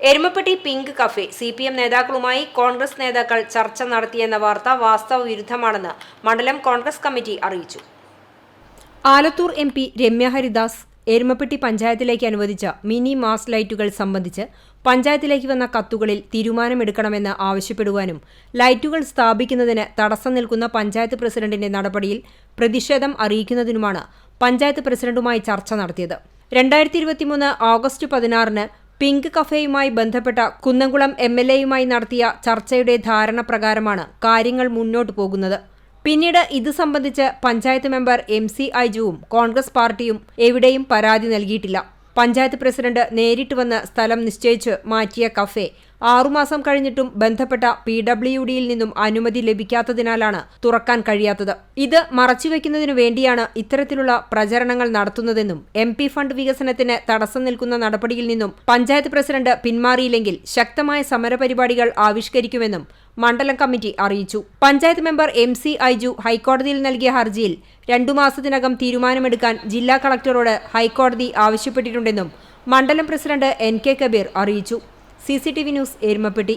Erumapetty pink cafe C P M നേതാക്കളുമായി കോൺഗ്രസ് നേതാക്കൾ ചർച്ച നടത്തിയെന്ന വാർത്ത വാസ്തവ വിരുദ്ധമാണെന്ന് മണ്ഡലം കോൺഗ്രസ് കമ്മിറ്റി അറിയിച്ചു. ആലത്തൂർ എം പി രമ്യ ഹരിദാസ് എരുമപ്പെട്ടി പഞ്ചായത്തിലേക്ക് അനുവദിച്ച മിനി മാസ് ലൈറ്റുകൾ സംബന്ധിച്ച് പഞ്ചായത്തിലേക്ക് വന്ന കത്തുകളിൽ തീരുമാനമെടുക്കണമെന്ന് ആവശ്യപ്പെടുവാനും ലൈറ്റുകൾ സ്ഥാപിക്കുന്നതിന് തടസ്സം നിൽക്കുന്ന പഞ്ചായത്ത് പ്രസിഡന്റിന്റെ നടപടിയിൽ പ്രതിഷേധം അറിയിക്കുന്നതിനുമാണ് പഞ്ചായത്ത് പ്രസിഡന്റുമായി ചർച്ച നടത്തിയത്. രണ്ടായിരത്തി ഇരുപത്തിമൂന്ന് ഓഗസ്റ്റ് പതിനാറിന് പിങ്ക് കഫേയുമായി ബന്ധപ്പെട്ട കുന്നംകുളം എം എൽ എയുമായി നടത്തിയ ചർച്ചയുടെ ധാരണ പ്രകാരമാണ് കാര്യങ്ങൾ മുന്നോട്ടു പോകുന്നത്. പിന്നീട് ഇത് സംബന്ധിച്ച് പഞ്ചായത്ത് മെമ്പർ എം സി ഐജുവും കോൺഗ്രസ് പാർട്ടിയും എവിടെയും പരാതി നൽകിയിട്ടില്ല. പഞ്ചായത്ത് പ്രസിഡന്റ് നേരിട്ട് വന്ന് സ്ഥലം നിശ്ചയിച്ച് മാറ്റിയ കഫേ ആറുമാസം കഴിഞ്ഞിട്ടും ബന്ധപ്പെട്ട പി ഡബ്ല്യു ഡിയിൽ നിന്നും അനുമതി ലഭിക്കാത്തതിനാലാണ് തുറക്കാൻ കഴിയാത്തത്. ഇത് മറച്ചുവെക്കുന്നതിനു വേണ്ടിയാണ് ഇത്തരത്തിലുള്ള പ്രചരണങ്ങൾ നടത്തുന്നതെന്നും എം ഫണ്ട് വികസനത്തിന് തടസ്സം നിൽക്കുന്ന നടപടിയിൽ നിന്നും പഞ്ചായത്ത് പ്രസിഡന്റ് പിന്മാറിയില്ലെങ്കിൽ ശക്തമായ സമരപരിപാടികൾ ആവിഷ്കരിക്കുമെന്നും മണ്ഡലം കമ്മിറ്റി അറിയിച്ചു. Panchayat member M C Aiju ഹൈക്കോടതിയിൽ നൽകിയ ഹർജിയിൽ രണ്ടു മാസത്തിനകം തീരുമാനമെടുക്കാൻ ജില്ലാ കളക്ടറോട് ഹൈക്കോടതി ആവശ്യപ്പെട്ടിട്ടുണ്ടെന്നും മണ്ഡലം പ്രസിഡന്റ് എൻ കെ കബീർ അറിയിച്ചു. C news Erumapetty